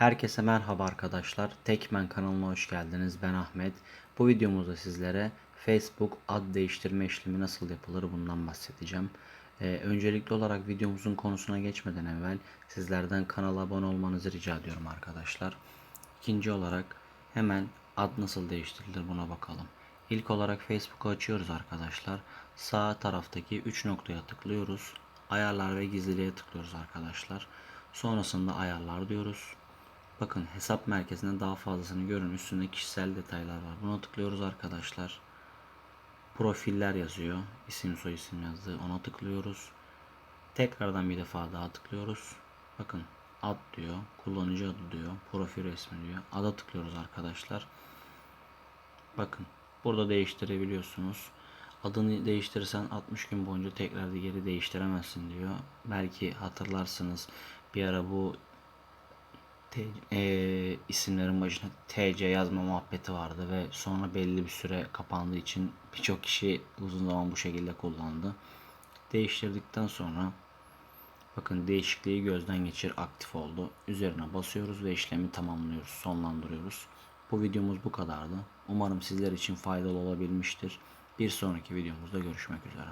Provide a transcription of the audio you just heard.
Herkese merhaba arkadaşlar. Tekmen kanalına hoş geldiniz. Ben Ahmet. Bu videomuzda sizlere Facebook ad değiştirme işlemi nasıl yapılır bundan bahsedeceğim. Ee, öncelikli olarak videomuzun konusuna geçmeden evvel sizlerden kanala abone olmanızı rica ediyorum arkadaşlar. İkinci olarak hemen ad nasıl değiştirilir buna bakalım. İlk olarak Facebook'u açıyoruz arkadaşlar. Sağ taraftaki 3 noktaya tıklıyoruz. Ayarlar ve gizliliğe tıklıyoruz arkadaşlar. Sonrasında ayarlar diyoruz. Bakın hesap merkezinde daha fazlasını görün. Üstünde kişisel detaylar var. Buna tıklıyoruz arkadaşlar. Profiller yazıyor. İsim soy isim yazdı. Ona tıklıyoruz. Tekrardan bir defa daha tıklıyoruz. Bakın ad diyor. Kullanıcı adı diyor. Profil resmi diyor. Ada tıklıyoruz arkadaşlar. Bakın burada değiştirebiliyorsunuz. Adını değiştirirsen 60 gün boyunca tekrar geri değiştiremezsin diyor. Belki hatırlarsınız bir ara bu T- eee, isimlerin başına TC yazma muhabbeti vardı ve sonra belli bir süre kapandığı için birçok kişi uzun zaman bu şekilde kullandı. Değiştirdikten sonra bakın değişikliği gözden geçir aktif oldu. Üzerine basıyoruz ve işlemi tamamlıyoruz, sonlandırıyoruz. Bu videomuz bu kadardı. Umarım sizler için faydalı olabilmiştir. Bir sonraki videomuzda görüşmek üzere.